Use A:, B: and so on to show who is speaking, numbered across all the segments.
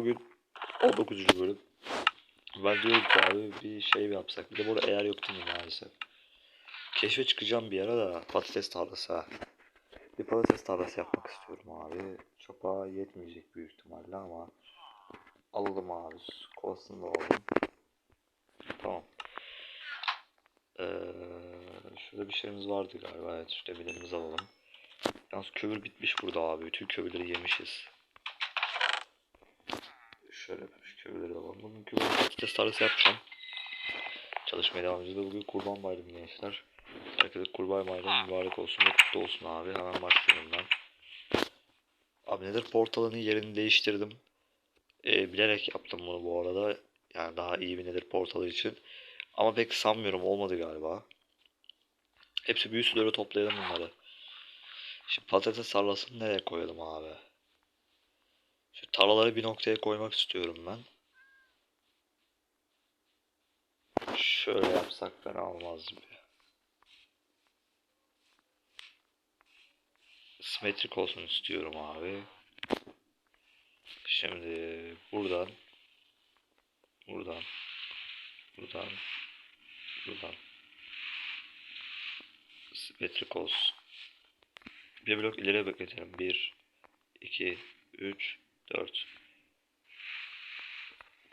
A: bugün 19. bölüm. Ben diyorum ki abi bir şey yapsak. Bir de burada eğer yok değil mi maalesef. Keşfe çıkacağım bir ara da patates tarlası ha. Bir patates tarlası yapmak istiyorum abi. Çapa yetmeyecek büyük ihtimalle ama alalım abi. Kovasını da alalım. Tamam. Ee, şurada bir şeyimiz vardı galiba. Evet şu demirlerimizi alalım. Yalnız kömür bitmiş burada abi. Bütün kömürleri yemişiz. Şöyle şu kömürleri alalım. Bugünkü böyle patates tarlası yapacağım. Çalışmaya devam edeceğiz. Bugün kurban bayramı gençler. Herkese kurban bayramı mübarek olsun ve kutlu olsun abi. Hemen başlıyorum ben. Abi nedir portalının yerini değiştirdim. Ee, bilerek yaptım bunu bu arada. Yani daha iyi bir nedir portalı için. Ama pek sanmıyorum olmadı galiba. Hepsi büyüsü doğru toplayalım bunları. Şimdi patates tarlasını nereye koyalım abi? Şu tarlaları bir noktaya koymak istiyorum ben. Şöyle yapsak fena olmaz gibi. Simetrik olsun istiyorum abi. Şimdi buradan buradan buradan buradan simetrik olsun. Bir blok ileri bekletelim. 1 2 3 4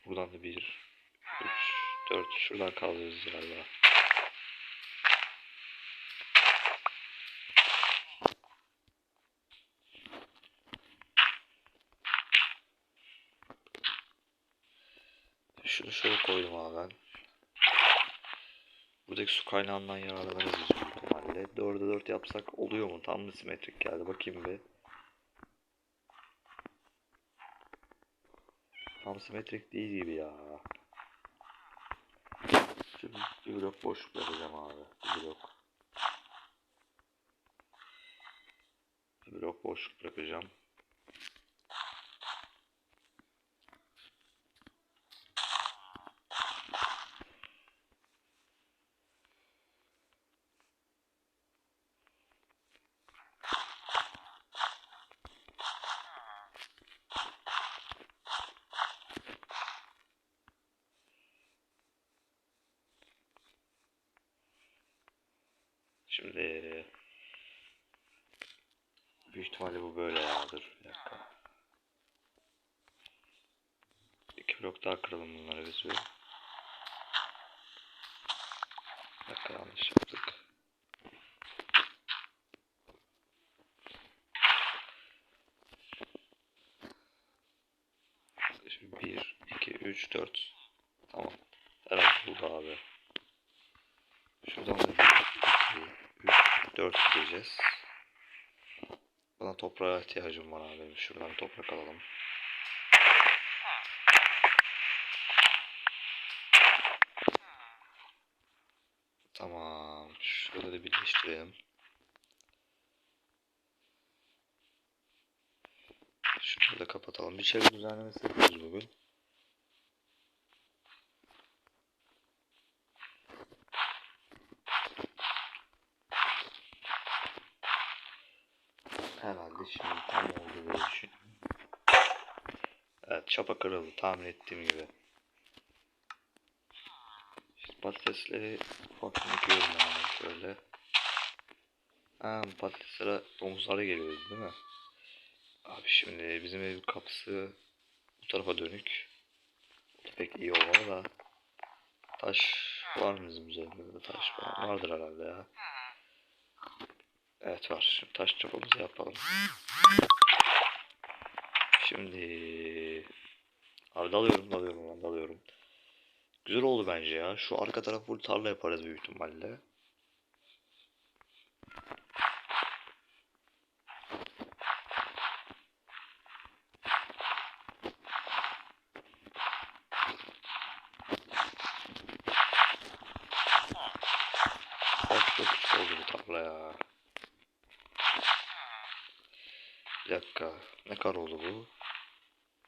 A: Buradan da 1 3 4 Şuradan kalıyoruz galiba. Şunu şöyle koydum abi ben. Buradaki su kaynağından yararlanırız büyük ihtimalle. 4'e 4 yapsak oluyor mu? Tam mı simetrik geldi? Bakayım bir. Tam simetrik değil gibi ya. Şimdi bir blok boşluk bırakacağım abi. Bir blok. Bir blok boşluk bırakacağım. Şimdi büyük ihtimalle bu böyle yağdır. Bir dakika. İki blok daha kıralım bunları biz bir. Bir dakika yanlış yaptık. Şimdi 1, 2, 3, 4. Tamam. Herhalde buldu abi. Şuradan da 1, 2, 3, 4 gideceğiz. Bana toprağa ihtiyacım var abi. Şuradan toprak alalım. Tamam. Şurada da birleştirelim. Şunu da kapatalım. Bir çevre düzenlemesi yapıyoruz bugün. Herhalde şimdi tam oldu böyle düşünüyorum. Evet çapa kırıldı tahmin ettiğim gibi. Şimdi patatesleri ufak yıkıyorum yani şöyle. Ha patateslere domuzlara geliyordu değil mi? Abi şimdi bizim ev kapısı bu tarafa dönük. Pek iyi olmalı da. Taş var mı bizim üzerimizde taş falan vardır herhalde ya. Evet var. Şimdi taş çapamızı yapalım. Şimdi abi dalıyorum dalıyorum ben dalıyorum. Güzel oldu bence ya. Şu arka tarafı tarla yaparız büyük ihtimalle. Çok küçük oldu bu tarla ya. dakika. Ne kadar oldu bu?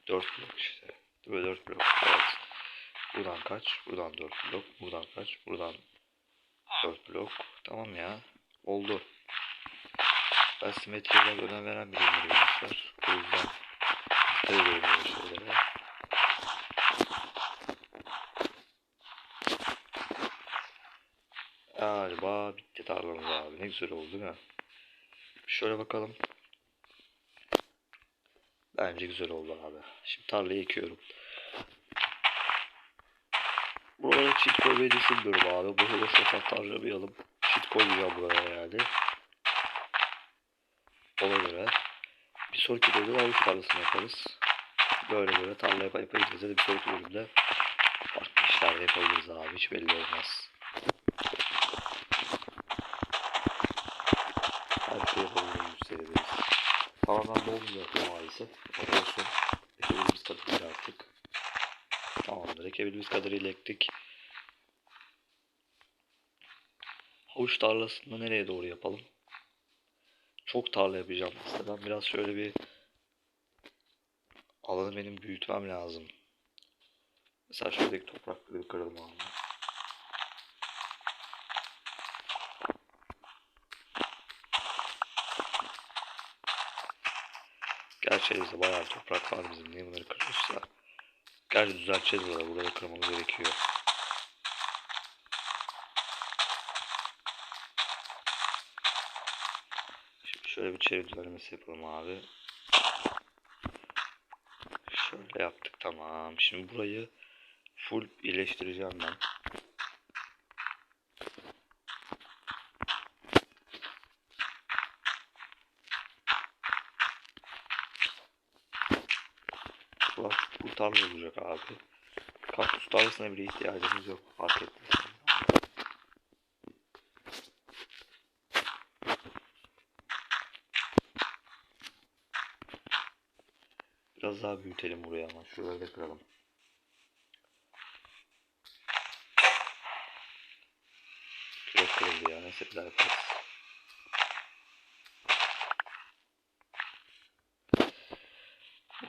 A: 4 blok işte. Böyle 4 blok. Evet. Buradan kaç? Buradan 4 blok. Buradan kaç? Buradan 4 blok. Tamam ya. Oldu. Ben simetriye önem veren biriyim arkadaşlar. O yüzden dikkat ediyorum şeylere. Galiba bitti tarlamız abi. Ne güzel oldu değil mi? Şöyle bakalım. Bence güzel oldu abi. Şimdi tarlayı ekiyorum. Buralara çit koymayı düşünmüyorum abi. Buraya boş yatak harcamayalım. Çit koymayacağım buraya yani. Ona göre. Bir sonraki bölümde avuç tarlasını yaparız. Böyle böyle tarla yapa yapa gideceğiz. Hadi bir sonraki bölümde farklı işler yapabiliriz abi. Hiç belli olmaz. Her şey yapabiliriz bu seride. Tamamen Ama olsun. Ekebildiğimiz kadarıyla artık. Tamamdır. Ekebildiğimiz kadarıyla ektik. Havuç tarlasını nereye doğru yapalım? Çok tarla yapacağım aslında. Ben biraz şöyle bir alanı benim büyütmem lazım. Mesela şuradaki toprakları bir kıralım. Gerçi elimizde bayağı toprak var bizim. Niye bunları kırıyoruz? Gerçi düzelteceğiz buraları. Buraları kırmamız gerekiyor. Şimdi şöyle bir çevre düzenlemesi yapalım abi. Şöyle yaptık tamam. Şimdi burayı full birleştireceğim ben. Tarla olacak abi. Kaktüs tarlasına bile ihtiyacımız yok fark ettiysen. Biraz daha büyütelim buraya ama şuraları da kıralım. Kürek kırıldı ya neyse bir daha yaparız.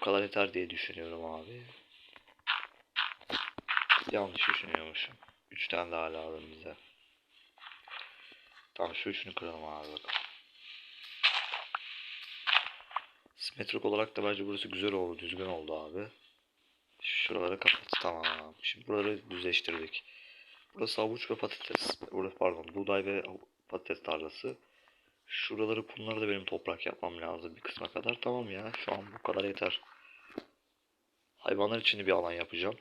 A: Kadar yeter diye düşünüyorum abi. Yanlış düşünüyormuşum. Üç tane daha lazım bize. Tamam şu üçünü kıralım abi bakalım. Simetrik olarak da bence burası güzel oldu, düzgün oldu abi. Şuraları kapat. Tamam. Şimdi buraları düzleştirdik. Burası havuç ve patates. Burası pardon, buğday ve patates tarlası. Şuraları bunları da benim toprak yapmam lazım bir kısma kadar. Tamam ya, şu an bu kadar yeter. Hayvanlar için bir alan yapacağım.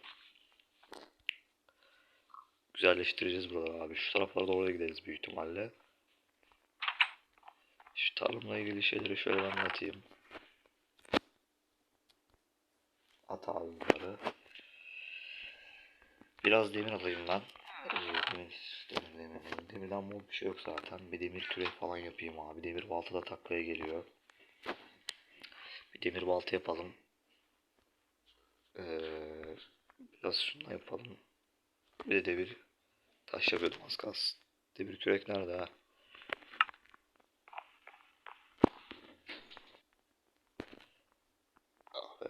A: Güzelleştireceğiz buraları abi. Şu taraflara doğru gideriz büyük ihtimalle. Şu tarımla ilgili şeyleri şöyle anlatayım. At abi bunları. Biraz demir alayım ben. Demir, demir, demir, demir. Demirden bol bir şey yok zaten. Bir demir kürek falan yapayım abi. Demir balta da taklaya geliyor. Bir demir balta yapalım. Ee, biraz şundan yapalım. Bir de demir taş yapıyordum az kalsın. Demir kürek nerede ha?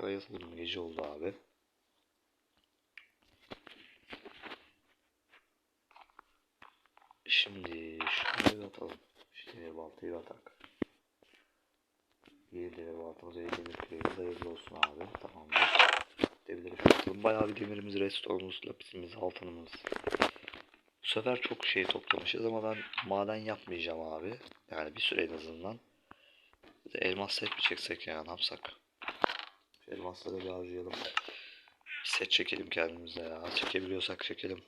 A: Eve yazılım gece oldu abi. Şimdi şunu atalım. Baltayı atak. Bir demir baltamız ve demir küreğimiz hayırlı olsun abi. Tamamdır. Demirleri şu atalım. Bayağı bir demirimiz, restorumuz, lapisimiz, altınımız. Bu sefer çok şey toplamışız ama ben maden yapmayacağım abi. Yani bir süre en azından. Elmas set mi çeksek ya ne yapsak? Elmasları bir harcayalım. Set çekelim kendimize ya. Çekebiliyorsak çekelim.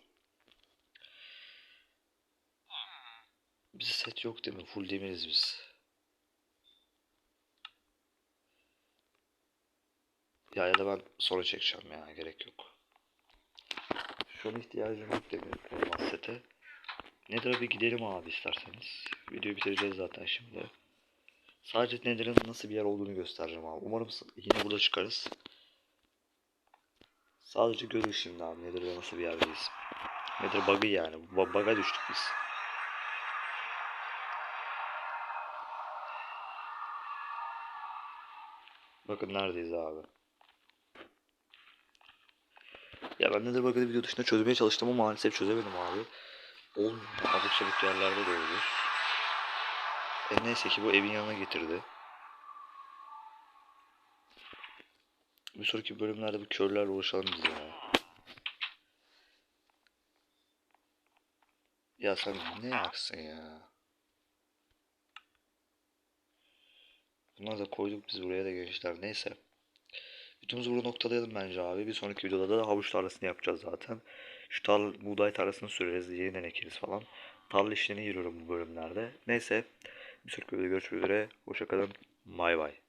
A: Bize set yok değil mi? Full demiriz biz. Ya ya da ben sonra çekeceğim ya. Gerek yok. Şu an ihtiyacım yok demir elmas sete. Nether'a bir gidelim abi isterseniz. Videoyu bitireceğiz zaten şimdi. Sadece Nether'ın nasıl bir yer olduğunu göstereceğim abi. Umarım yine burada çıkarız. Sadece görün şimdi abi Nether'da nasıl bir yerdeyiz. Nether bug'ı yani. Bug'a düştük biz. Bakın neredeyiz abi. Ya ben Nether bug'ı video dışında çözmeye çalıştım ama maalesef çözemedim abi. Olmuyor. Abuk sabuk yerlerde doğuyoruz. E neyse ki bu evin yanına getirdi. Bir sonraki bölümlerde bu körlerle uğraşalım biz ya. Ya sen ne yaksın ya? Bunları da koyduk biz buraya da gençler. Neyse. Videomuzu burada noktalayalım bence abi. Bir sonraki videoda da havuç tarlasını yapacağız zaten. Şu tarla, buğday tarlasını süreriz. Yeniden ekeriz falan. Tarla işlerine giriyorum bu bölümlerde. Neyse. Bir sonraki videoda görüşmek üzere. Hoşçakalın. Bay bay.